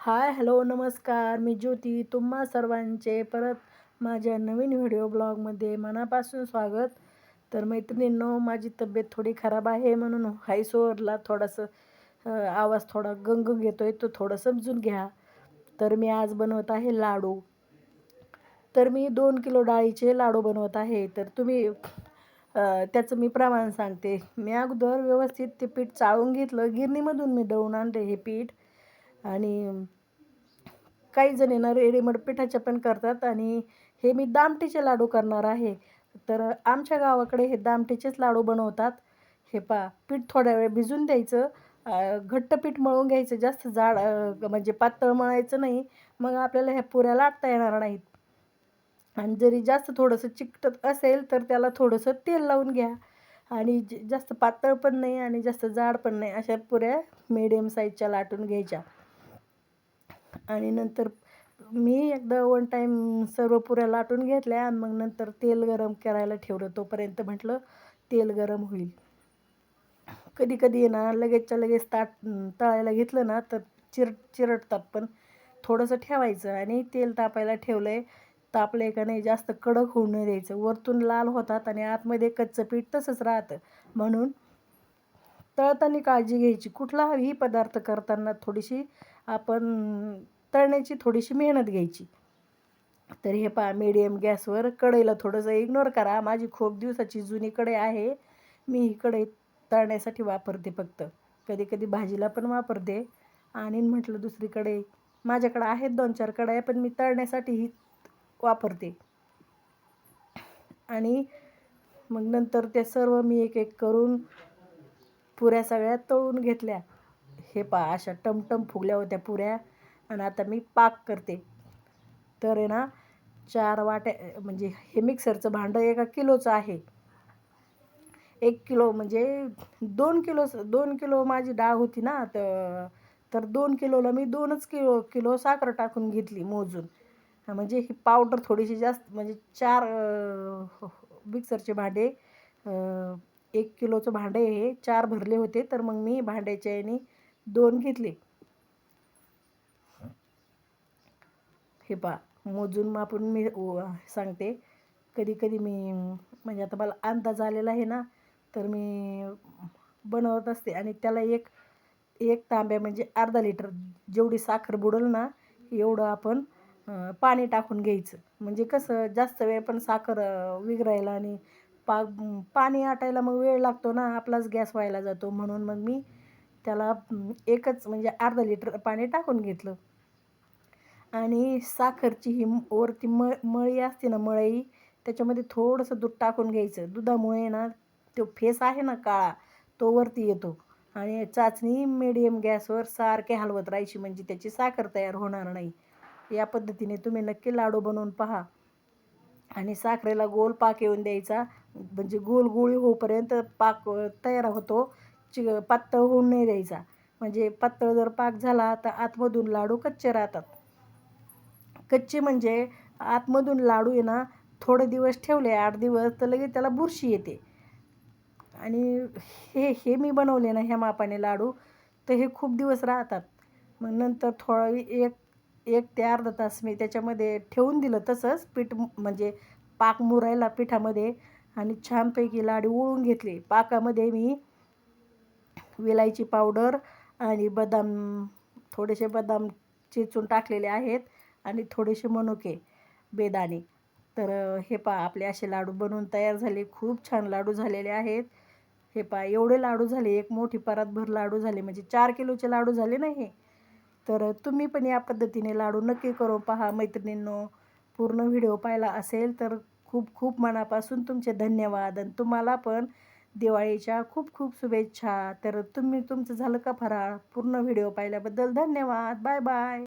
Hi hello नमस्कार. मी ज्योती. तुम्हा सर्वांचे परत माझ्या नवीन व्हिडिओ ब्लॉगमध्ये मनापासून स्वागत. तर मैत्रिणींनो माझी तब्येत थोडी खराब आहे म्हणून हायसोवरला थोडासा आवाज थोडा गंग घेतो आहे तो थोडं समजून घ्या. तर मी आज बनवत आहे लाडू. तर मी दोन किलो डाळीचे लाडू बनवत आहे. तर तुम्ही त्याचं मी प्रमाण सांगते. मी अगोदर व्यवस्थित ते पीठ चाळून घेतलं. गिरणीमधून मी दळून आणले हे पीठ. आणि काही जण येणार रेडीमेड पिठाच्या पण करतात आणि हे मी दामटीचे लाडू करणार आहे. तर आमच्या गावाकडे हे दामटीचेच लाडू बनवतात. हे पा पीठ थोड्या वेळ भिजून द्यायचं. घट्ट पीठ मळून घ्यायचं जास्त जाड म्हणजे पातळ मळायचं नाही. मग आपल्याला ह्या पुऱ्या लाटता येणार नाहीत. आणि जरी जास्त थोडंसं चिकटत असेल तर त्याला थोडंसं तेल लावून घ्या. आणि जास्त पातळ पण नाही आणि जास्त जाड पण नाही अशा पुऱ्या मिडियम साईजच्या लाटून घ्यायच्या. आणि नंतर मी एकदा वन टाईम सर्व पुऱ्या लाटून घेतल्या आणि मग नंतर तेल गरम करायला ठेवलं. तोपर्यंत म्हटलं तेल गरम होईल. कधी कधी ना लगेचच्या लगेच ताट तळायला घेतलं ना तर चिर चिरटतात पण. थोडंसं ठेवायचं आणि तेल तापायला ठेवलं आहे तापलं का नाही जास्त कडक होऊ नाही द्यायचं. वरतून लाल होतात आणि आतमध्ये कच्चं पीठ तसंच राहतं. म्हणून तळताना काळजी घ्यायची. कुठला ही पदार्थ करताना थोडीशी आपण तळण्याची थोडीशी मेहनत घ्यायची. तर हे पहा मीडियम गॅसवर कढईला थोडंसं इग्नोर करा. माझी खूप दिवसाची जुनी कढई आहे. मी ही कढई तळण्यासाठी वापरते फक्त. कधी कधी भाजीला पण वापरते. आणि म्हटलं दुसरी कढई. माझ्याकडं आहेत दोन चार कढया पण मी तळण्यासाठी ही वापरते. आणि मग नंतर त्या सर्व मी एक एक करून पुऱ्या सगळ्या तळून घेतल्या. हे पा अशा टमटम फुगल्या होत्या पुऱ्या. आणि आता मी पाक करते. तर आहे ना चार वाट्या म्हणजे हे मिक्सरचं भांडं एका किलोचं आहे. एक किलो म्हणजे दोन किलो दोन किलो माझी डाळ होती ना तर तर दोन किलोला मी दोनच किलो किलो साखर टाकून घेतली मोजून. म्हणजे ही पावडर थोडीशी जास्त म्हणजे चार हो, हो, मिक्सरचे भांडे एक किलोचं भांडे हे चार भरले होते. तर मग मी भांड्याच्या याने दोन घेतले. हे पा मोजून मापून मी सांगते. कधी कधी मी म्हणजे आता मला अंदाज आलेला आहे ना तर मी बनवत असते. आणि त्याला एक एक तांब्या म्हणजे अर्धा लिटर जेवढी साखर बुडल ना एवढं आपण पाणी टाकून घ्यायचं. म्हणजे कसं जास्त वेळ पण साखर विगरायला आणि पा पाणी आटायला मग वेळ लागतो ना आपलाच गॅस व्हायला जातो. म्हणून मग मी त्याला एकच म्हणजे अर्धा लिटर पाणी टाकून घेतलं. आणि साखरची ही वरती म मळी असते ना मळई त्याच्यामध्ये थोडंसं दूध टाकून घ्यायचं. दुधामुळे ना तो फेस आहे ना काळा तो वरती येतो. आणि चाचणी मिडियम गॅसवर सारखे हलवत राहायची म्हणजे त्याची साखर तयार होणार नाही. या पद्धतीने तुम्ही नक्की लाडू बनवून पहा. आणि साखरेला गोल पाक येऊन द्यायचा. म्हणजे गोल गोळी होईपर्यंत पाक तयार होतो. चि पातळ होऊन नाही द्यायचा. म्हणजे पातळ जर पाक झाला तर आतमधून लाडू कच्चे राहतात. कच्चे म्हणजे आतमधून लाडू आहे ना थोडे दिवस ठेवले आठ दिवस तर लगेच त्याला बुरशी येते. आणि हे हे मी बनवले ना ह्या मापाने लाडू तर हे खूप दिवस राहतात. मग नंतर थोडा एक एक ते अर्धा तास मी त्याच्यामध्ये ठेवून दिलं तसंच पीठ म्हणजे पाक मुरायला पिठामध्ये आणि छानपैकी लाडू ओळून घेतले. पाकामध्ये मी विलायची पावडर आणि बदाम थोडेसे बदाम चेचून टाकलेले आहेत आणि थोडेसे मनुके बेदाणे. तर हे पा आपले असे लाडू बनवून तयार झाले. खूप छान लाडू झालेले आहेत. हे पा एवढे लाडू झाले एक मोठी परातभर लाडू झाले म्हणजे चार किलोचे लाडू झाले ना हे? तर तुम्ही पण या पद्धतीने लाडू नक्की करू पहा मैत्रिणींनो. पूर्ण व्हिडिओ पाहिला असेल तर खूप खूप मनापासून तुमचे धन्यवाद. आणि तुम्हाला पण दिवाळीच्या खूप खूप शुभेच्छा. तर तुम्ही तुमचं झालं का फराळ? पूर्ण व्हिडिओ पाहिल्याबद्दल धन्यवाद. Bye bye